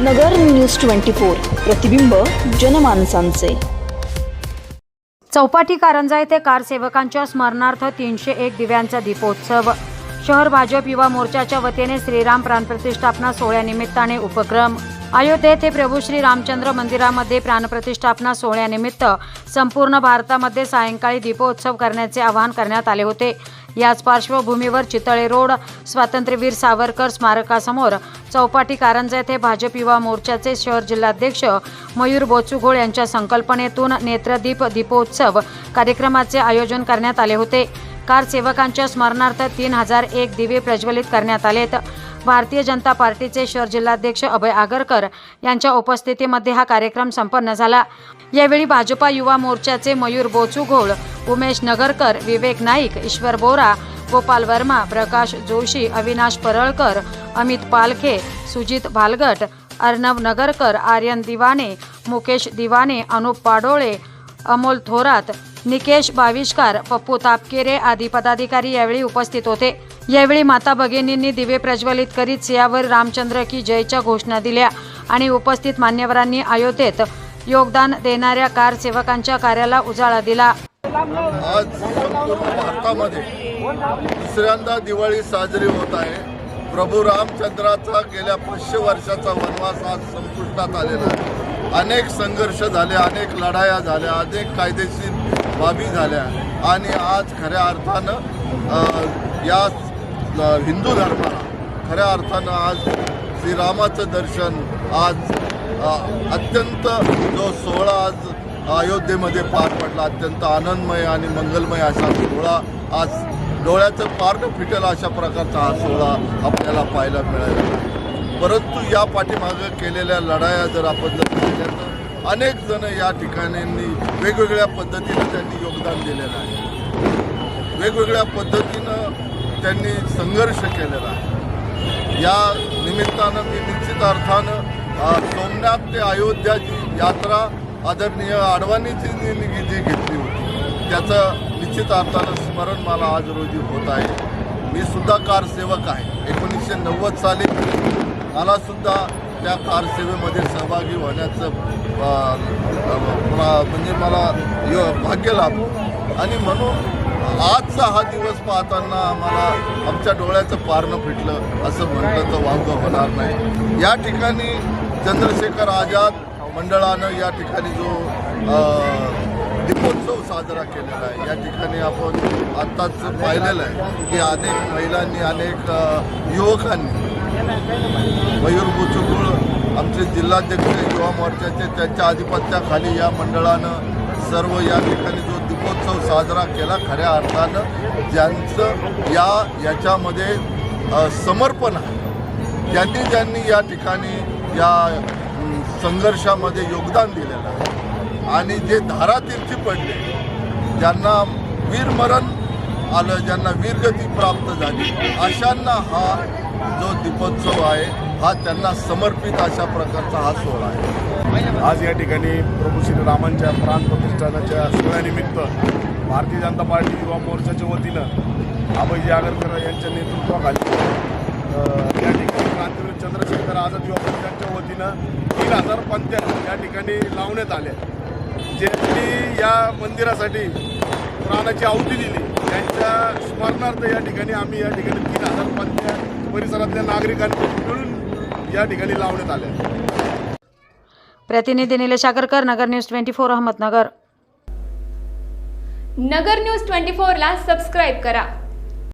नगर news twenty four प्रतिबिंब जनमानसांचे. चौपाटी कारंजा येथे कारसेवकांच्या स्मरणार्थ तीनशे एक दिव्यांचा दीपोत्सव. शहर भाजप युवा मोर्चाच्या वतीने श्रीराम प्राणप्रतिष्ठापना सोहळ्यानिमित्ताने उपक्रम. अयोध्येत हे प्रभू श्री रामचंद्र मंदिरामध्ये प्राणप्रतिष्ठापना सोहळ्यानिमित्त संपूर्ण भारतामध्ये सायंकाळी दीपोत्सव करण्याचे आवाहन करण्यात आले होते. याच पार्श्वभूमीवर चितळे रोड स्वातंत्र्यवीर सावरकर स्मारकासमोर चौपाटी कारंजा येथे भाजप युवा मोर्चाचे शहर जिल्हाध्यक्ष मयूर बोचुघोळ यांच्या संकल्पनेतून नेत्रदीप दीपोत्सव कार्यक्रमाचे आयोजन करण्यात आले होते. कार सेवकांच्या स्मरणार्थ तीन हजार एक दिवे प्रज्वलित करण्यात आलेत. भारतीय जनता पार्टीचे शहर जिल्हाध्यक्ष अभय आगरकर यांच्या उपस्थितीमध्ये हा कार्यक्रम संपन्न झाला. यावेळी भाजपा युवा मोर्चाचे मयूर बोचुघोळ उमेश नगरकर विवेक नाईक ईश्वर बोरा गोपाल वर्मा प्रकाश जोशी अविनाश परळकर अमित पालखे सुजित भालगट अर्णव नगरकर आर्यन दिवाने मुकेश दिवाने अनुप पाडोळे अमोल थोरात निकेश बाविष्कार पप्पू तापकेरे आदी पदाधिकारी यावेळी उपस्थित होते. यावेळी माता भगिनींनी दिवे प्रज्वलित करीत सियावर रामचंद्र की जयच्या घोषणा दिल्या आणि उपस्थित मान्यवरांनी अयोध्येत योगदान देणाऱ्या कार सेवकांच्या कार्याला उजाळा दिला. आज संपूर्ण भारतामध्ये दुसऱ्यांदा दिवाळी साजरी होत आहे. प्रभू रामचंद्राचा गेल्या पाचशे वर्षाचा वनवास आज संपुष्टात आलेला आहे. अनेक संघर्ष झाले अनेक लढाया झाल्या अनेक कायदेशीर बाबी झाल्या. आणि आज खऱ्या अर्थानं या हिंदू धर्माला खऱ्या अर्थानं आज श्रीरामाचं दर्शन आज अत्यंत जो सोहळा आज अयोध्येमध्ये पार पडला अत्यंत आनंदमय आणि मंगलमय असा सोहळा आज डोळ्याचं पार्ट फिटेल अशा प्रकारचा हा सोहळा आपल्याला पाहायला मिळाला परंतु या पाठीमागं केलेल्या लढाया जर आपण जर पाहिल्या तर अनेक जण या ठिकाणी वेगवेगळ्या पद्धतीनं त्यांनी योगदान दिलेलं आहे. वेगवेगळ्या पद्धतीनं त्यांनी संघर्ष केलेला आहे. या निमित्तानं मी निश्चित अर्थानं सोमनाथ ते अयोध्या जी यात्रा आदरणीय आडवाणीची जी जी जी घेतली होती. त्याचं निश्चित अर्थानं स्मरण मला आज रोजी होत आहे. मी सुद्धा कारसेवक आहे. एकोणीसशे नव्वद साली मला सुद्धा त्या कारसेवेमध्ये सहभागी होण्याचं प्रा- म्हणजे मला यो भाग्य लाभलं. आणि म्हणून आजचा हा दिवस पाहताना आम्हाला आमच्या डोळ्याचं पारणं फिटलं असं म्हटलं तर वावगं होणार नाही. या ठिकाणी चंद्रशेखर आझाद मंडळानं या ठिकाणी जो दीपोत्सव साजरा केलेला आहे या ठिकाणी आपण आत्ताच पाहिलेलं आहे की अनेक महिलांनी अनेक युवकांनी मयूर बुचुकुळ आमचे जिल्हाध्यक्ष युवा मोर्चाचे त्यांच्या आधिपत्याखाली या मंडळानं सर्व या ठिकाणी जो दीपोत्सव साजरा केला खऱ्या अर्थानं ज्यांचं या याच्यामध्ये समर्पण आहे. ज्यांनी ज्यांनी या ठिकाणी या संघर्षामध्ये योगदान दिलेलं आहे आणि जे धारातीर्थी पडले ज्यांना वीरमरण आलं ज्यांना वीरगती प्राप्त झाली अशांना हा जो दीपोत्सव आहे हा त्यांना समर्पित अशा प्रकारचा हा सोहळा आहे. आज या ठिकाणी प्रभू श्रीरामांच्या प्राण प्रतिष्ठानाच्या सोहळ्यानिमित्त भारतीय जनता पार्टी युवा मोर्चाच्या वतीनं अभयजी आगरकर यांच्या नेतृत्वाखाली या ठिकाणी क्रांतीवीर चंद्रशेखर आझाद युवा मोर्चाच्या वतीनं तीन हजार पंत्या या ठिकाणी लावण्यात आल्या. ज्यांनी या मंदिरासाठी प्राणाची आहुती दिली. त्यांच्या स्मरणार्थ या ठिकाणी आम्ही या ठिकाणी तीन हजार पंत्या परिसरातल्या नागरिकांनी मिळून या ठिकाणी लावण्यात आल्या. प्रतिनिधी Nilesh Agarkar Nagar news twenty four Ahmednagar. Nagar news twenty फोरला सबस्क्राईब करा.